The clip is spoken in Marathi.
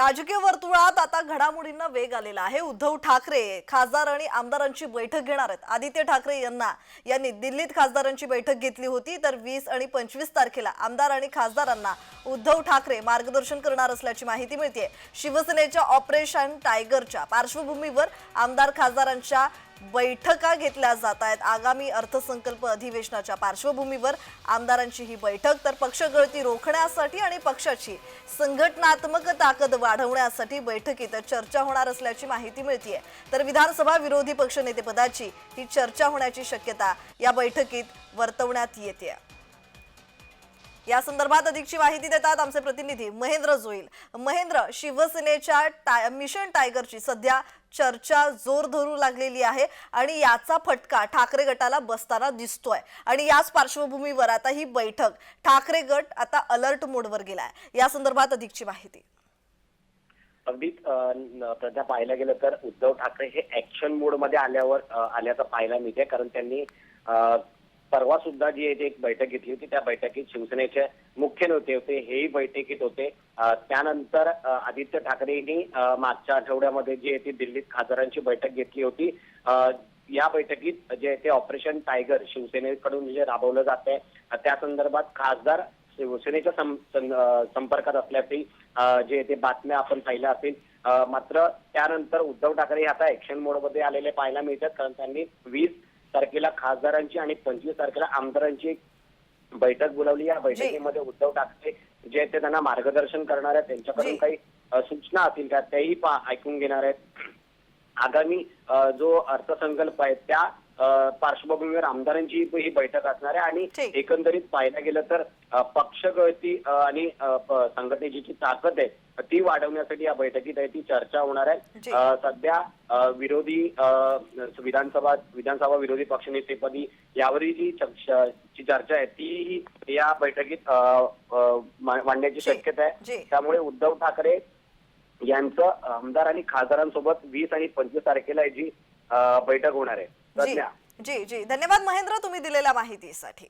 राजकीय वर्तुळात आता घडामोडींना वेग आलेला आहे. उद्धव ठाकरे खासदार आणि आमदारांची बैठक घेणार आहेत. आदित्य ठाकरे यांना यांनी दिल्लीत खासदारांची बैठक घेतली होती. तर वीस आणि पंचवीस तारखेला आमदार आणि खासदारांना उद्धव ठाकरे मार्गदर्शन करणार असल्याची माहिती मिळते शिवसेनेच्या ऑपरेशन टायगरच्या पार्श्वभूमीवर आमदार खासदारांच्या बैठका घेतल्या जात आहेत. आगामी अर्थसंकल्प अधिवेशनाच्या पार्श्वभूमीवर आमदारांची ही बैठक तर पक्षगळती रोखण्यासाठी आणि पक्षाची संघटनात्मक ताकद वाढवण्यासाठी बैठकीत चर्चा होणार असल्याची माहिती मिळते तर विधानसभा विरोधी पक्षनेतेपदाची ही चर्चा होण्याची शक्यता या बैठकीत वर्तवण्यात येते या संदर्भात अधिकची माहिती देतात आमचे प्रतिनिधी महेंद्र जोईल. महेंद्र शिवसेनेच्या टाय मिशन टायगरची सध्या चर्चा जोर धरू लागलेली आहे आणि याचा फटका ठाकरे गटाला बसताना दिसतोय. आणि याच पार्श्वभूमीवर आता ही बैठक ठाकरे गट आता अलर्ट मोडवर गेलाय. या संदर्भात अधिकची माहिती. अगदीच सध्या पाहायला गेलं तर उद्धव ठाकरे हे ऍक्शन मोडमध्ये आल्यावर आल्याचं पाहायला मिळते कारण त्यांनी परवा सुद्धा जी आहे ती एक बैठक घेतली होती. त्या बैठकीत शिवसेनेचे मुख्य नेते होते हेही बैठकीत होते. त्यानंतर आदित्य ठाकरेंनी मागच्या आठवड्यामध्ये जी आहे ती दिल्लीत खासदारांची बैठक घेतली होती. या बैठकीत जे ते ऑपरेशन टायगर शिवसेनेकडून जे राबवलं जात आहे त्या संदर्भात खासदार शिवसेनेच्या संपर्कात असल्याची जे ते बातम्या आपण पाहिल्या असतील. मात्र त्यानंतर उद्धव ठाकरे आता ऍक्शन मोडमध्ये आलेले पाहायला मिळतात कारण त्यांनी वीस तारखेला खासदारांची आणि पंचवीस तारखेला आमदारांची बैठक बोलावली. या बैठकीमध्ये उद्धव ठाकरे जे आहेत ते त्यांना मार्गदर्शन करणार आहेत. त्यांच्याकडून. काही सूचना असतील का? त्याही पा- ऐकून घेणार आहेत. आगामी जो अर्थसंकल्प आहे त्या पार्श्वभूमीवर आमदारांची ही बैठक असणार आहे आणि. एकंदरीत पाहायला गेलं तर पक्षगळती आणि संघटनेची जी ताकद आहे ती वाढवण्यासाठी या बैठकीत आहे ती चर्चा होणार. आहे सध्या विरोधी विधानसभा विधानसभा विरोधी पक्षनेतेपदी यावरील जी चर्चा आहे ती या बैठकीत मांडण्याची. शक्यता. आहे त्यामुळे उद्धव ठाकरे यांचं आमदार आणि खासदारांसोबत वीस आणि पंचवीस तारखेला जी बैठक होणार आहे जी जी जी. धन्यवाद महेंद्र तुम्ही दिलेल्या माहितीसाठी.